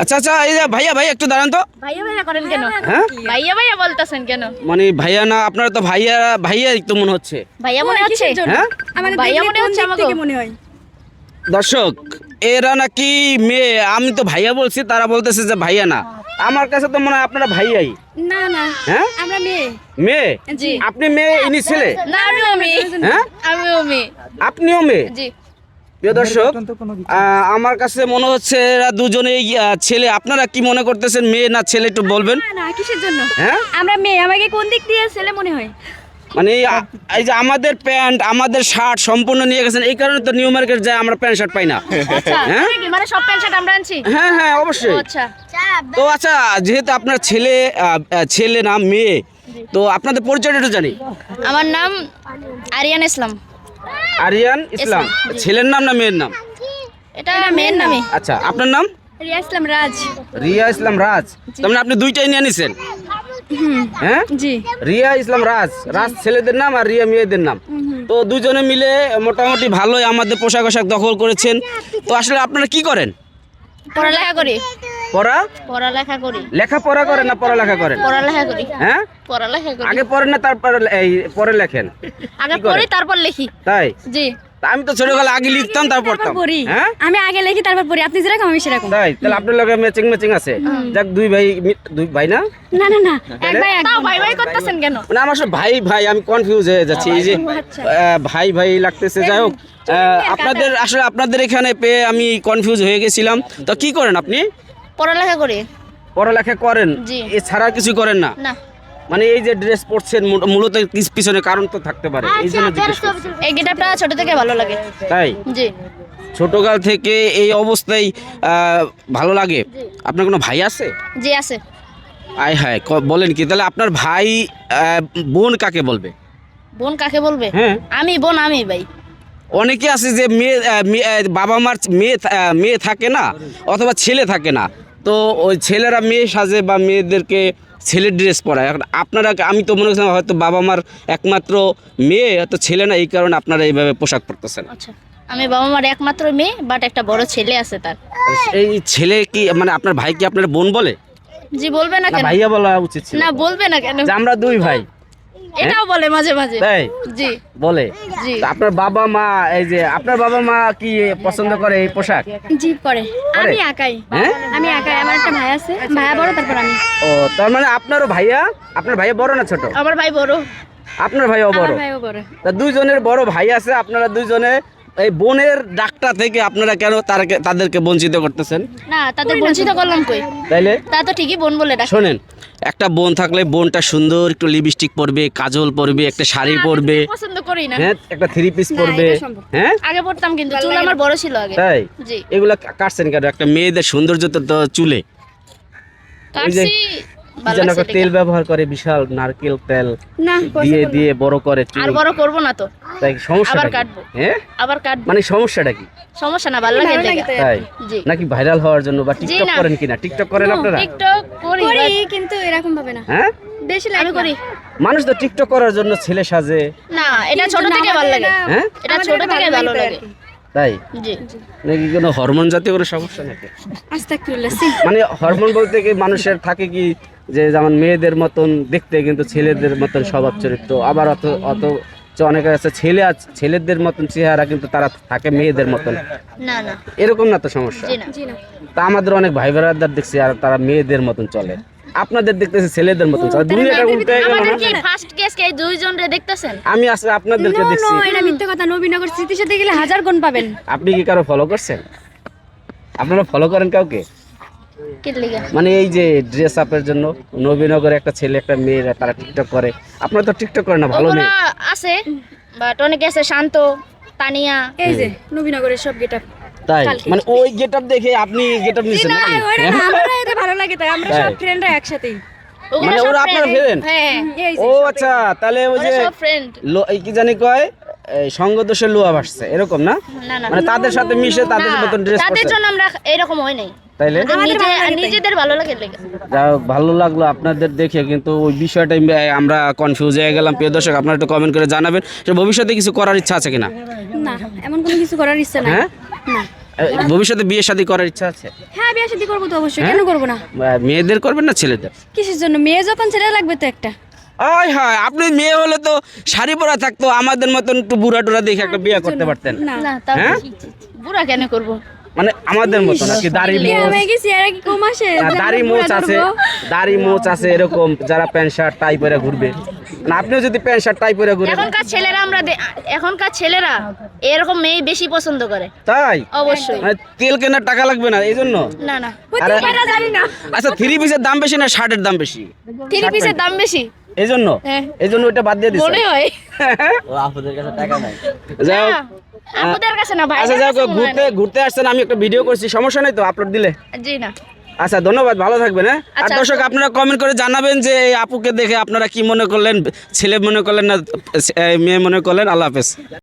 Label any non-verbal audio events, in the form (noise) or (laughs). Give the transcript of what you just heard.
আচ্ছা আচ্ছা এই যে ভাইয়া ভাই একটু দাঁড়ান তো। ভাইয়া ভাইয়া করেন কেন? হ্যাঁ ভাইয়া ভাইয়া বলতেছেন কেন? মানে ভাইয়া না আপনারা তো ভাইয়া ভাইয়া তো মনে হচ্ছে। ভাইয়া মনে হচ্ছে? হ্যাঁ? ভাইয়া ভাইয়া মনে মনে হচ্ছে হচ্ছে আমাকে। মনে হয়? দর্শক এরা নাকি মেয়ে আমি তো ভাইয়া বলছি তারা বলতেছে যে ভাইয়া না। আমার কাছে তো মনে হয় আপনারা ভাইয়াই। না না হ্যাঁ? আমরা মেয়ে। মেয়ে? জি। আপনি মেয়ে ইনি ছেলে? না আমিও মেয়ে। হ্যাঁ? আমিও মেয়ে। আপনিও মেয়ে? জি। প্রিয় দর্শক আমার কাছে মনে হচ্ছে এরা দুজনেই ছেলে। আপনারা কি মনে করতেছেন মেয়ে না ছেলে একটু বলবেন? না না কিসের জন্য? হ্যাঁ? আমরা মেয়ে আমাকে কোন দিক দিয়ে ছেলে মনে হয়? মানে এই যে আমাদের প্যান্ট আমাদের শার্ট সম্পূর্ণ নিয়ে গেছেন এই কারণে তো নিউ মার্কেট যায় আমরা প্যান্ট শার্ট পাই না। আচ্ছা হ্যাঁ? মানে সব প্যান্ট শার্ট আমরা আনছি? হ্যাঁ হ্যাঁ অবশ্যই। আচ্ছা। তো আচ্ছা যেহেতু আপনার ছেলে ছেলে না মেয়ে তো আপনাদের পরিচয়টা একটু জানি। আমার নাম আরিয়ান ইসলাম। আরিয়ান ইসলাম। ছেলের নাম না মেয়ের নাম? এটা মেয়ের নামে। আচ্ছা আপনার নাম? রিয়া ইসলাম রাজ। রিয়া ইসলাম রাজ। তার মানে আপনি দুইটাই নিয়ে নিছেন? হ্যাঁ? জি। রিয়া ইসলাম রাজ। রাজ ছেলেদের নাম আর রিয়া মেয়েদের নাম। তো দুজনে মিলে মোটামুটি ভালোই আমাদের পোশাক আশাক দখল করেছেন। তো আসলে আপনারা কি করেন? পড়ালেখা করি। পড়া? পড়ালেখা করি। লেখাপড়া করেন না পড়ালেখা করেন? পড়ালেখা করি। হ্যাঁ? পড়ালেখা করি। আগে পড়েন না তারপরে এই পরে লেখেন। আগে পড়ি তারপর লিখি। তাই? জি। আমি তো ছোটবেলা আগে লিখতাম তারপর পড়তাম। হ্যাঁ? আমি আগে লিখি তারপর পড়ি। আপনি যেরকম আমি সেরকম। তাই? তাহলে আপনার লগে ম্যাচিং ম্যাচিং আছে? যাক দুই ভাই দুই ভাই না? না না না। এক ভাই এক তাও ভাই ভাই করতেছেন কেন? মানে আমার সব ভাই ভাই আমি কনফিউজ হয়ে যাচ্ছি। এই যে আচ্ছা। ভাই ভাই লাগতেছে। যাই হোক আপনাদের আসলে আপনাদের এখানে পেয়ে আমি কনফিউজ হয়ে গেছিলাম। তো কি করেন আপনি? পড়ালেখা করে। পড়ালেখা করেন? জি। এছাড়া কিছু করেন না? না। মানে এই যে ড্রেস পরছেন মূ- মূলত কিস- পিছনে কারণ তো থাকতে পারে? এই জন্য জিজ্ঞেস করছি। এই গেটআপটা ছোট থেকে ভালো লাগে। তাই? জি। ছোটকাল থেকে এই অবস্থায় আহ, ভালো লাগে? আপনার কোনো ভাই আছে? জি আছে। আয় হায় ক- বলেন কি? তাহলে আপনার ভাই আহ, বোন কাকে বলবে? বোন কাকে বলবে? হ্যাঁ। আমি বোন আমি ভাই। অনেকে আছে যে মেয়ে আহ, মেয়ে, আহ, বাবা মার মেয়ে থা- আহ, মেয়ে থাকে না অথবা ছেলে থাকে না। তো ওই ছেলেরা মেয়ে সাজে বা মেয়েদেরকে ছেলের ড্রেস পরায়। এখন আপনারা আমি তো মনে করছিলাম হয়তো বাবা মার একমাত্র মেয়ে হয়তো ছেলে না এই কারণে আপনারা এইভাবে পোশাক পরতেছেন। আচ্ছা আমি বাবা মার একমাত্র মেয়ে বাট একটা বড় ছেলে আছে তার। এই ছেলে কি মানে আপনার ভাই কি আপনার বোন বলে? জি বলবে না না কেন? ভাইয়া বলা উচিত না বলবে না কেন? আমরা দুই ভাই। এটাও বলে মাঝে মাঝে। তাই? জি। বলে? জি। আপনার বাবা মা এই যে আপনার বাবা মা কি পছন্দ করে এই পোশাক? জি করে আমি একাই। হ্যাঁ? আমি একাই। আমার একটা ভাই আছে। ভাইয়া বড় তারপর আমি। ও তার মানে আপনারও ভাইয়া? আপনার ভাইয়া বড় না ছোট? আমার ভাই বড়। আপনার ভাইও বড়? দুজনের ভাইও বড়। তা দুইজনের বড় ভাই আছে আপনারা দুইজনে এই বোনের ডাকটা থেকে আপনারা কেন তারকে তাদেরকে বঞ্চিত করতেছেন? না তাদের বঞ্চিত করলাম কই? তাইলে? তা তো ঠিকই বোন বলে ডাক শোনেন একটা বোন থাকলে বোনটা সুন্দর একটু লিপস্টিক পরবে কাজল পরবে একটা শাড়ি পরবে। পছন্দ করি না। হ্যাঁ একটা থ্রি পিস পরবে। হ্যাঁ? আগে পড়তাম কিন্তু চুল আমার বড় ছিল আগে। তাই? জি। এগুলা কাটছেন কেন? একটা মেয়েদের সৌন্দর্য তো চুলে। কাটছি। যেন তেল ব্যবহার করে বিশাল নারকেল তেল দিয়ে দিয়ে বড় করে আর বড় করব না তো। তাই সমস্যা আবার কাটবো। হ্যাঁ? আবার কাটবো। মানে সমস্যাটা কি? সমস্যা না ভালো লাগে। তাই। নাকি ভাইরাল হওয়ার জন্য বা টিকটক করেন কিনা? টিকটক করেন আপনারা? টিকটক করি করি কিন্তু এরকম ভাবে না। হ্যাঁ? বেশি লাগে করি। মানুষ তো টিকটক করার জন্য ছেলে সাজে। না এটা ছোট থেকে ভালো লাগে। হ্যাঁ? এটা ছোট থেকে ভালো লাগে। তাই? নাকি কোনো হরমোন জাতীয় কোনো সমস্যা নাকি? মানে হরমোন বলতে কি মানুষের থাকে কি যে যেমন মেয়েদের মতন দেখতে কিন্তু ছেলেদের মতন স্বভাব চরিত্র আবার অত অত যে অনেকে আছে ছেলে আছে ছেলেদের মতন চেহারা কিন্তু তারা থাকে মেয়েদের মতন। না না। এরকম না তো সমস্যা? জি না। জি না। তা আমাদের অনেক ভাই বেড়াদার দেখছি আর তারা মেয়েদের মতন চলে। আপনাদের দেখতেছি ছেলেদের মতন চলে। দুনিয়াটা উল্টে গেল না? কি ফার্স্ট কেস কে দুইজন রে দেখতেছেন? আমি আসলে আপনাদেরকে দেখছি। নো এটা মিথ্যে কথা নবীনগর স্মৃতির সাথে গেলে হাজার গুণ পাবেন। আপনি কি কারও ফলো করছেন? আপনারা ফলো করেন কাউকে? মানে এই যে ড্রেস আপের জন্য নবীনগরে একটা ছেলে একটা মেয়ে তারা টিকটক করে। আপনারা তো টিকটক করেন না ভালো নেই আছে বাট অনেকে আছে শান্ত তানিয়া। এই যে নবীনগরের সব গেটআপ তাই? মানে ওই গেটআপ দেখে আপনি গেটআপ নিছেন নাকি? আমরা এটা ভালো লাগে তাই আমরা সব ফ্রেন্ডরা একসাথেই। মানে ওরা আপনার friend। friend? হ্যাঁ ও আচ্ছা তাহলে ওই যে সব ফ্রেন্ড এই কি জানি কয়? এই লোয়া ভাসছে এরকম না? মানে তাদের সাথে মিশে তাদের মতন ড্রেস তাদের জন্য আমরা এরকম হয় নাই। তাইলে? নিজেদের ভালো লাগে যা ভালো লাগল আপনাদের দেখে কিন্তু ওই বিষয়টা আমরা কনফিউজ হয়ে গেলাম। প্রিয় দর্শক আপনারা একটু কমেন্ট করে জানাবেন যে ভবিষ্যতে কিছু করার ইচ্ছা আছে কিনা? না এমন কোনো কিছু করার ইচ্ছা নাই। হ্যাঁ? না। ভবিষ্যতে বিয়ে শাদী করার ইচ্ছা আছে? হ্যাঁ বিয়ে শাদী করব তো অবশ্যই। হ্যাঁ? কেন করব না? মেয়েদের করবেন না ছেলেদের? কিসের জন্য? মেয়ে যখন ছেলে লাগবে তো একটা। ওই হয় আপনি মেয়ে হলে তো শাড়ি পরা থাকতো আমাদের মতন একটু বুড়া টুরা দেখে একটা বিয়ে করতে পারতেন। না না হ্যাঁ? বুড়া কেন করব? মানে আমাদের মতন আর কি দাড়ি বিয়ে মোচ। গেছি আর কি কম আসে? দাড়ি মোচ আছে দাড়ি মোচ আছে এরকম যারা প্যান্ট শার্ট টাই পরে ঘুরবে। না আপনিও যদি প্যান্ট শার্ট টাই পরে ঘুরে এখনকার ছেলেরা আমরা এখনকার ছেলেরা এরকম মেয়ে বেশি পছন্দ করে। তাই? অবশ্যই। মানে তেল কেনার টাকা লাগবে না এই জন্য না। না। আচ্ছা থ্রি পিসের দাম বেশি না শার্টের দাম বেশি? থ্রি পিসের দাম বেশি। এই জন্য হ্যাঁ। এই জন্য ওইটা বাদ দিয়ে দিছে। মনে হয়। (laughs) যাই হোক, না, আপুদের কাছে না ভাই আচ্ছা যাই হোক, ঘুরতে ঘুরতে আসছেন আমি একটা ভিডিও করছি সমস্যা নাই তো আপলোড দিলে? জি না। আচ্ছা ধন্যবাদ ভালো থাকবেন হ্যাঁ? আর আচ্ছা, দর্শক আপনারা কমেন্ট করে জানাবেন যে এই আপুকে দেখে আপনারা কি মনে করলেন ছেলে মনে করলেন না মেয়ে মনে করলেন আল্লাহ হাফেজ।